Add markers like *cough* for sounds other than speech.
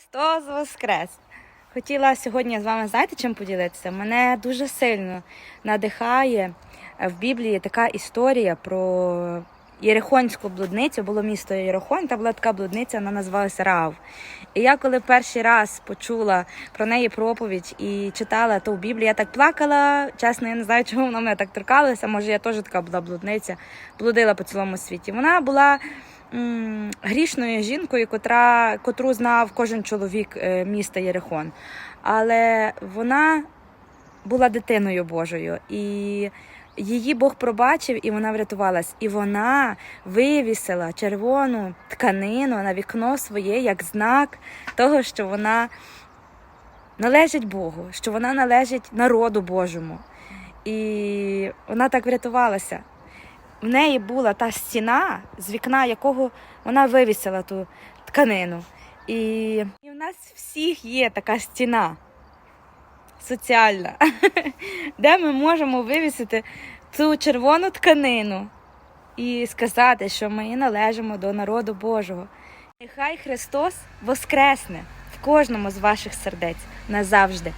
Христос Воскрес! Хотіла сьогодні з вами, знаєте, чим поділитися? Мене дуже сильно надихає в Біблії така історія про Єрихонську блудницю. Було місто Єрихонь, та була така блудниця, вона називалася Раав. І я коли перший раз почула про неї проповідь і читала то в Біблії, я так плакала. Чесно, я не знаю, чому вона мене так торкалася. Може, я теж така була блудниця, блудила по цілому світі. Вона була грішною жінкою, котра, котру знав кожен чоловік е, міста Єрихон. Але вона була дитиною Божою. І її Бог пробачив, і вона врятувалась. І вона вивісила червону тканину на вікно своє як знак того, що вона належить Богу, що вона належить народу Божому. І вона так врятувалася. В неї була та стіна, з вікна якого вона вивісила ту тканину. І, і в нас всіх є така стіна соціальна, *laughs* де ми можемо вивісити цю червону тканину і сказати, що ми належимо до народу Божого. Нехай Христос воскресне в кожному з ваших сердець назавжди.